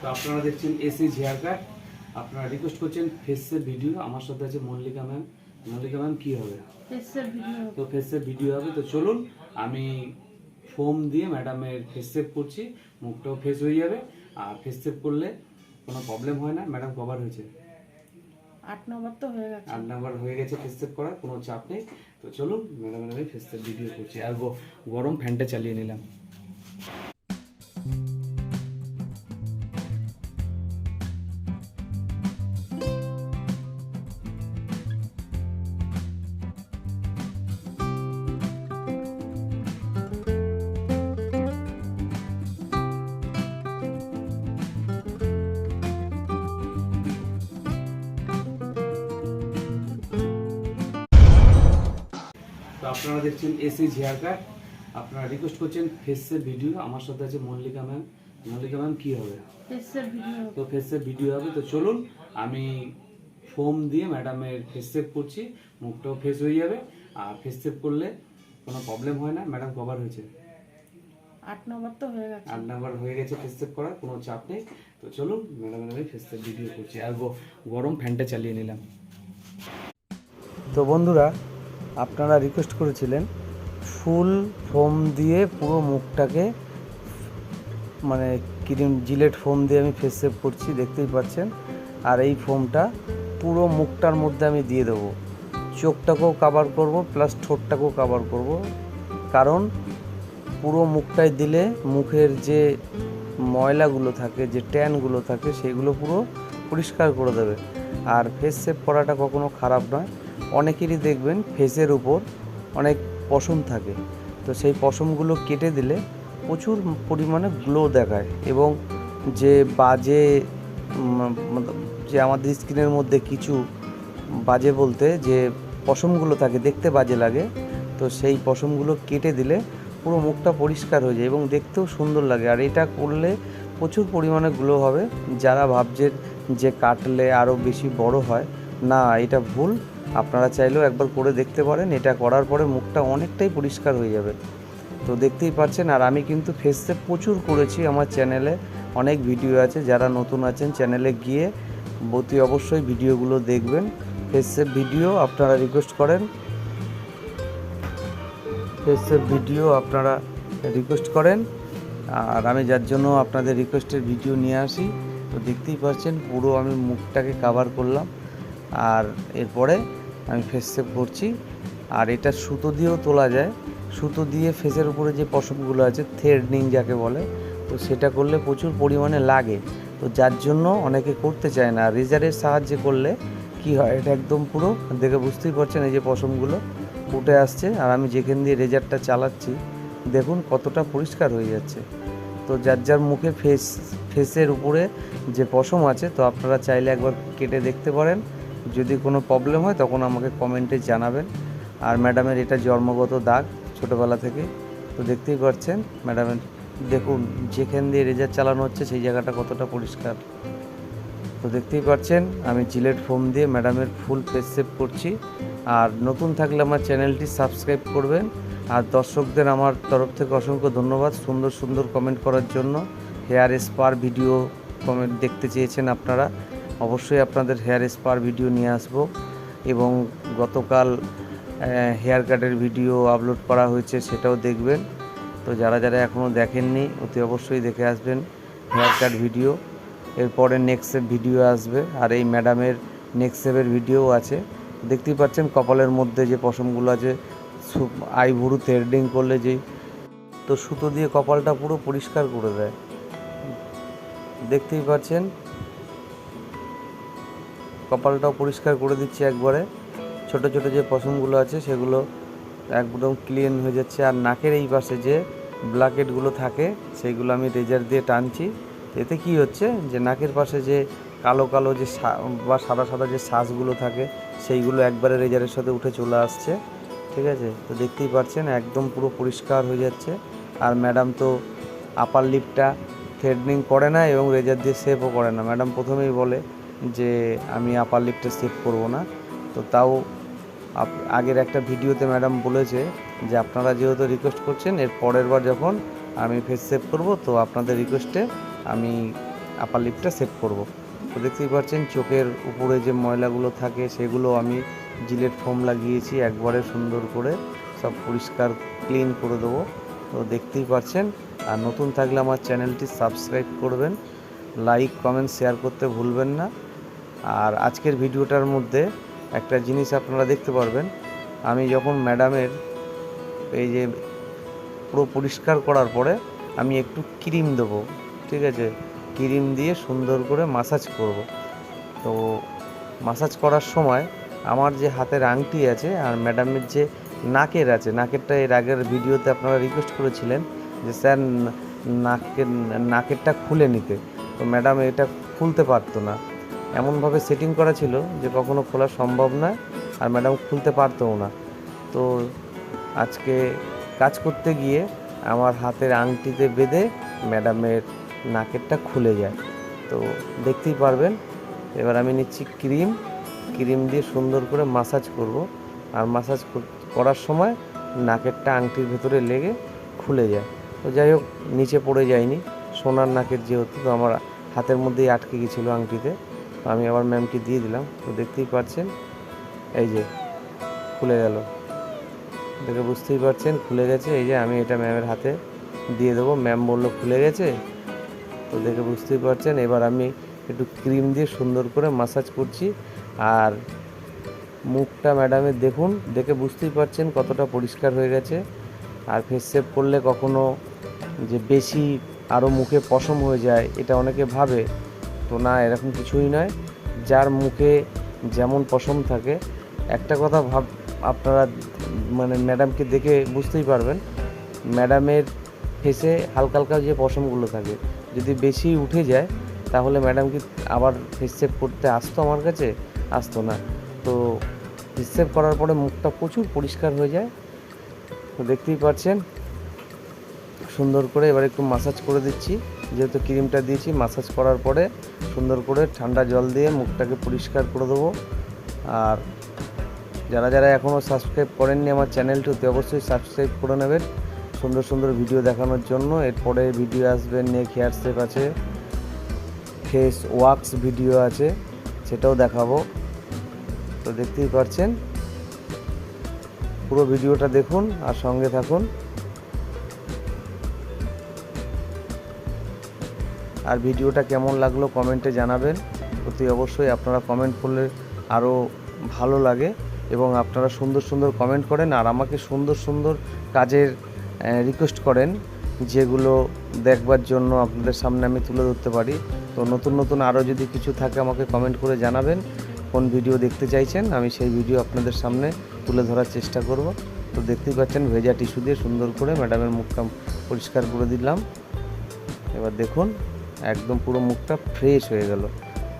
তো আপনারা দেখছেন এসি হেয়ার কাট আপনারা রিকোয়েস্ট করছেন ফেসের ভিডিও আমার সাথে আছে মল্লিকা ম্যাম মল্লিকা ম্যাম কী হবে? তো ফেসের ভিডিও হবে। তো চলুন আমি ফোম দিয়ে ম্যাডামের ফেস সেভ করছি। মুখটাও ফেস হয়ে যাবে। আর ফেস সেভ করলে কোনো প্রবলেম হয় না। ম্যাডাম কভার হয়েছে। আট নম্বর তো হয়ে গেছে। আট নাম্বার হয়ে গেছে ফেস সেভ করার। কোনো চাপ নেই। তো চলুন ম্যাডামের আমি ফেস সেভ ভিডিও করছি। আর গরম ফ্যানটা চালিয়ে নিলাম। তো আপনারা দেখছেন এসি হেয়ার কাট আপনারা রিকোয়েস্ট করছেন ফেসের ভিডিও আমার সাথে আছে মল্লিকা ম্যাম মল্লিকা ম্যাম কি হবে? তো ফেসের ভিডিও হবে। তো চলুন আমি ফোম দিয়ে ম্যাডামের ফেস সেভ করছি। মুখটাও ফেস হয়ে যাবে। আর ফেস সেভ করলে কোনো প্রবলেম হয় না। ম্যাডাম কভার হয়েছে। আট নম্বর তো হয়ে গেছে। আট নাম্বার হয়ে গেছে ফেস সেভ করার। কোনো চাপ নেই। তো চলুন ম্যাডামের আমি ফেস সেভ ভিডিও করছি। আর গ- গরম ফ্যানটা চালিয়ে নিলাম। তো বন্ধুরা আপনারা রিকোয়েস্ট করেছিলেন ফুল ফোম দিয়ে পুরো মুখটাকে মানে ক্রিম, জিলেট ফোম দিয়ে আমি ফেস সেভ করছি, দেখতেই পাচ্ছেন। আর এই ফোমটা পুরো মুখটার মধ্যে আমি দিয়ে দেবো। চোখটাকেও কাভার করব প্লাস ঠোঁটটাকেও কাভার করব। কারণ পুরো মুখটায় দিলে মুখের যে ময়লাগুলো থাকে, যে ট্যানগুলো থাকে, সেগুলো পুরো পরিষ্কার করে দেবে। আর ফেস সেভ করাটা কখনো খারাপ নয়। অনেকেরই দেখবেন ফেসের উপর অনেক পশম থাকে। তো সেই পশমগুলো কেটে দিলে প্রচুর পরিমাণে গ্লো দেখায় এবং যে বাজে যে আমাদের স্কিনের মধ্যে কিছু বাজে বলতে যে পশমগুলো থাকে, দেখতে বাজে লাগে, তো সেই পশমগুলো কেটে দিলে পুরো মুখটা পরিষ্কার হয়ে যায় এবং দেখতেও সুন্দর লাগে। আর এটা করলে প্রচুর পরিমাণে গ্লো হবে। যারা ভাবছেন যে কাটলে আরও বেশি বড় হয়, না, এটা ভুল। আপনারা চাইলেও একবার করে দেখতে পারেন। এটা করার পরে মুখটা অনেকটাই পরিষ্কার হয়ে যাবে। তো দেখতেই পাচ্ছেন, আর আমি কিন্তু ফেস সেভ প্রচুর করেছি আমার চ্যানেলে অনেক ভিডিও আছে, যারা নতুন আছেন চ্যানেলে গিয়ে অতি অবশ্যই ভিডিওগুলো দেখবেন। ফেস সেভ ভিডিও আপনারা রিকোয়েস্ট করেন। ফেস সেভ ভিডিও আপনারা রিকোয়েস্ট করেন। আর আমি যার জন্য আপনাদের রিকোয়েস্টের ভিডিও নিয়ে আসি, তো দেখতেই পাচ্ছেন পুরো আমি মুখটাকে কাভার করলাম। আর এরপরে আমি ফেস করছি। আর এটা সুতো দিয়েও তোলা যায়। সুতো দিয়ে ফেসের উপরে যে পশমগুলো আছে থ্রেডনিং যাকে বলে, তো সেটা করলে প্রচুর পরিমাণে লাগে। তো যার জন্য অনেকে করতে চায় না। রেজারের সাহায্যে করলে কি হয়, এটা একদম পুরো দেখে বুঝতেই পারছেন এই যে পশমগুলো উঠে আসছে। আর আমি যেখান দিয়ে রেজারটা চালাচ্ছি, দেখুন কতটা পরিষ্কার হয়ে যাচ্ছে। তো যার যার মুখে ফেস ফেসের উপরে যে পশম আছে, তো আপনারা চাইলে একবার কেটে দেখতে পারেন। যদি কোনো প্রবলেম হয়, তখন আমাকে কমেন্টে জানাবেন। আর ম্যাডামের এটা জন্মগত দাগ ছোটোবেলা থেকে। তো দেখতেই পাচ্ছেন ম্যাডামের দেখুন, যেখান দিয়ে রেজার চালানো হচ্ছে, সেই জায়গাটা কতটা পরিষ্কার। তো দেখতেই পাচ্ছেন, আমি জিলেট ফোম দিয়ে ম্যাডামের ফুল ফেস সেভ করছি। আর নতুন থাকলে আমার চ্যানেলটি সাবস্ক্রাইব করবেন। আর দর্শকদের আমার তরফ থেকে অসংখ্য ধন্যবাদ সুন্দর সুন্দর কমেন্ট করার জন্য। হেয়ার স্পার ভিডিও কমেন্ট দেখতে চেয়েছেন আপনারা। অবশ্যই আপনাদের হেয়ার স্পার ভিডিও নিয়ে আসব এবং গতকাল হেয়ার কাটের ভিডিও আপলোড করা হয়েছে সেটাও দেখবেন। তো যারা যারা এখনও দেখেননি, অতি অবশ্যই দেখে আসবেন হেয়ার কাট ভিডিও। এরপরে নেক্সট ভিডিও আসবে আর এই ম্যাডামের নেক্সট সেভের ভিডিও আছে। দেখতেই পাচ্ছেন কপালের মধ্যে যে পশমগুলো আছে আই ভুরু থ্রেডিং করলে যে তো সুতো দিয়ে কপালটা পুরো পরিষ্কার করে দেয়। দেখতেই পাচ্ছেন কপালটাও পরিষ্কার করে দিচ্ছি একবারে। ছোট ছোট যে পশমগুলো আছে সেগুলো একদম ক্লিন হয়ে যাচ্ছে। আর নাকের এই পাশে যে ব্ল্যাকেটগুলো থাকে সেইগুলো আমি রেজার দিয়ে টানছি। এতে কি হচ্ছে যে নাকের পাশে যে কালো কালো যে বা সাদা সাদা যে শ্বাসগুলো থাকে, সেইগুলো একবারে রেজারের সাথে উঠে চলে আসছে। ঠিক আছে? তো দেখতেই পাচ্ছেন, একদম পুরো পরিষ্কার হয়ে যাচ্ছে। আর ম্যাডাম তো আপার লিপটা থ্রেডনিং করে না এবং রেজার দিয়ে সেভও করে না। ম্যাডাম প্রথমেই বলে যে আমি আপার লিপটা সেভ করব না। তো তাও আগের একটা ভিডিওতে ম্যাডাম বলেছে যে আপনারা যেহেতু রিকোয়েস্ট করছেন, এর পরের বার যখন আমি ফেস সেভ করব, তো আপনাদের রিকোয়েস্টে আমি আপার লিপটা সেভ করব। তো দেখতেই পাচ্ছেন চোখের উপরে যে ময়লাগুলো থাকে, সেগুলো আমি জিলেট ফোম লাগিয়েছি, একবারে সুন্দর করে সব পরিষ্কার ক্লিন করে দেবো। তো দেখতেই পাচ্ছেন, আর নতুন থাকলে আমার চ্যানেলটি সাবস্ক্রাইব করবেন। লাইক কমেন্ট শেয়ার করতে ভুলবেন না। আর আজকের ভিডিওটার মধ্যে একটা জিনিস আপনারা দেখতে পারবেন। আমি যখন ম্যাডামের এই যে পুরো পরিষ্কার করার পরে আমি একটু ক্রিম দেবো, ঠিক আছে? ক্রিম দিয়ে সুন্দর করে মাসাজ করব। তো মাসাজ করার সময় আমার যে হাতের আংটি আছে আর ম্যাডামের যে নাকের আছে, নাকেরটা এর আগের ভিডিওতে আপনারা রিকোয়েস্ট করেছিলেন যে, স্যার, নাকের, নাকেরটা খুলে নিতে। তো ম্যাডাম এটা খুলতে পারতো না। এমনভাবে সেটিং করা ছিল যে কখনো খোলা সম্ভব নয় আর ম্যাডাম খুলতে পারতোও না। তো আজকে কাজ করতে গিয়ে আমার হাতের আংটিতে বেঁধে ম্যাডামের নাকেরটা খুলে যায়। তো দেখতেই পারবেন, এবার আমি নিচ্ছি ক্রিম। ক্রিম দিয়ে সুন্দর করে মাসাজ করব। আর মাসাজ করার সময় নাকেরটা আংটির ভেতরে লেগে খুলে যায়। তো যাই হোক, নিচে পড়ে যায়নি। সোনার নাকের যেহেতু, তো আমার হাতের মধ্যেই আটকে গেছিল আংটিতে। আমি আবার ম্যামকে দিয়ে দিলাম। তো দেখতেই পাচ্ছেন, এই যে খুলে গেল। দেখে বুঝতেই পারছেন, খুলে গেছে। এই যে আমি এটা ম্যামের হাতে দিয়ে দেবো। ম্যাম বলল খুলে গেছে। তো দেখে বুঝতেই পারছেন, এবার আমি একটু ক্রিম দিয়ে সুন্দর করে মাসাজ করছি। আর মুখটা ম্যাডামের দেখুন, দেখে বুঝতেই পারছেন কতটা পরিষ্কার হয়ে গেছে। আর ফেস সেভ করলে কখনো যে বেশি আরও মুখে পশম হয়ে যায়, এটা অনেকে ভাবে। তো না, এরকম কিছুই নয়। যার মুখে যেমন পশম থাকে। একটা কথা ভাব, আপনারা মানে ম্যাডামকে দেখে বুঝতেই পারবেন। ম্যাডামের ফেসে হালকা হালকা যে পশমগুলো থাকে। যদি বেশি উঠে যায়, তাহলে ম্যাডাম কি আবার ফেস সেভ করতে আসতো আমার কাছে? আসতো না। তো ফেস সেভ করার পরে মুখটা প্রচুর পরিষ্কার হয়ে যায়। তো দেখতেই পাচ্ছেন। সুন্দর করে এবার একটু মাসাজ করে দিচ্ছি। যেহেতু ক্রিমটা দিয়েছি মাসাজ করার পরে সুন্দর করে ঠান্ডা জল দিয়ে মুখটাকে পরিষ্কার করে দেবো। আর যারা যারা এখনও সাবস্ক্রাইব করেননি আমার চ্যানেলটিতে অবশ্যই সাবস্ক্রাইব করে নেবেন। সুন্দর সুন্দর ভিডিও দেখানোর জন্য। এরপরে ভিডিও আসবে নেক হেয়ার স্টেপ আছে ফেস ওয়াক্স ভিডিও আছে, সেটাও দেখাবো। তো দেখতেই পাচ্ছেন পুরো ভিডিওটা দেখুন আর সঙ্গে থাকুন। আর ভিডিওটা কেমন লাগল কমেন্টে জানাবেন। অতি অবশ্যই আপনারা কমেন্ট করলে আরও ভালো লাগে এবং আপনারা সুন্দর সুন্দর কমেন্ট করেন আর আমাকে সুন্দর সুন্দর কাজের রিকোয়েস্ট করেন যেগুলো দেখবার জন্য আপনাদের সামনে আমি তুলে ধরতে পারি। তো নতুন নতুন আরও যদি কিছু থাকে আমাকে কমেন্ট করে জানাবেন কোন ভিডিও দেখতে চাইছেন আমি সেই ভিডিও আপনাদের সামনে তুলে ধরার চেষ্টা করব। তো দেখতেই পাচ্ছেন ভেজা টিস্যু দিয়ে সুন্দর করে ম্যাডামের মুখটা পরিষ্কার করে দিলাম। এবার দেখুন একদম পুরো মুখটা ফ্রেশ হয়ে গেল।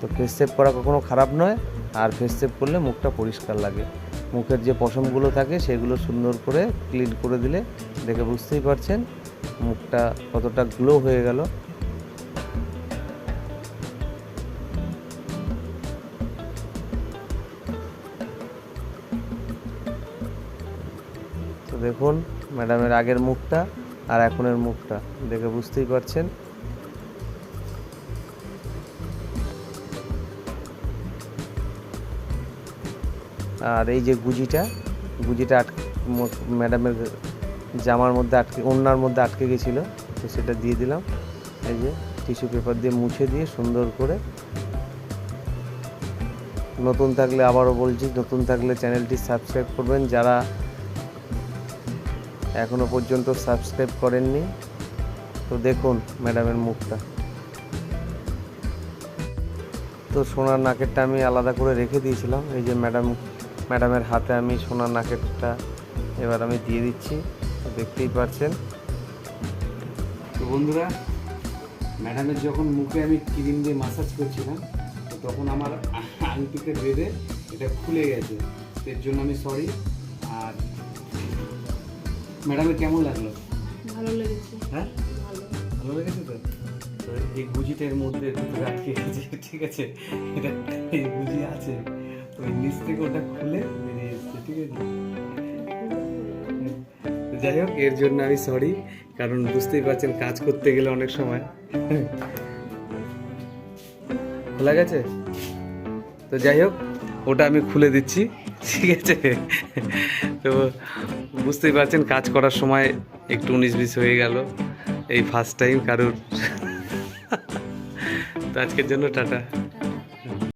তো ফেস সেভ করা কখনো খারাপ নয়, আর ফেস সেভ করলে মুখটা পরিষ্কার লাগে। মুখের যে পশমগুলো থাকে, সেগুলো সুন্দর করে ক্লিন করে দিলে দেখে বুঝতেই পারছেন মুখটা কতটা গ্লো হয়ে গেল। তো দেখুন ম্যাডামের আগের মুখটা আর এখনের মুখটা, দেখে বুঝতেই পারছেন আর এই যে গুজিটা গুজিটা আটকে ম্যাডামের জামার মধ্যে আটকে, ওড়নার মধ্যে আটকে গেছিল, তো সেটা দিয়ে দিলাম। এই যে টিস্যু পেপার দিয়ে মুছে দিয়ে সুন্দর করে। নতুন থাকলে আবারও বলছি, নতুন থাকলে চ্যানেলটি সাবস্ক্রাইব করবেন। যারা এখনও পর্যন্ত সাবস্ক্রাইব করেননি, তো দেখুন ম্যাডামের মুখটা। তো সোনার নাকেরটা আমি আলাদা করে রেখে দিয়েছিলাম। এই যে ম্যাডাম ম্যাডামের হাতে আমি সোনার নাকেরটা এবার আমি দিয়ে দিচ্ছি। দেখতেই পাচ্ছেন তো বন্ধুরা ম্যাডামের যখন মুখে আমি ক্রিম দিয়ে মাসাজ করছিলাম তো তখন আমার আংটিতে বেঁধে এটা খুলে গেছে। এর জন্য আমি সরি আর ম্যাডামের কেমন লাগল? ভালো লেগেছে। হ্যাঁ? ভালো। ভালো লেগেছে তো? তো এই গুজিটার মধ্যে আটকে গেছে ঠিক আছে? এটা এই গুজি আছে। যাই হোক, এর জন্য আমি সরি কারণ বুঝতেই পারছেন কাজ করতে গেলে অনেক সময়। খোলা গেছে? তো যাই হোক, ওটা আমি খুলে দিচ্ছি, ঠিক আছে? তো বুঝতেই পারছেন কাজ করার সময় একটু উনিশ বিশ হয়ে গেল, এই ফার্স্ট টাইম কারোর। তো আজকের জন্য টাটা।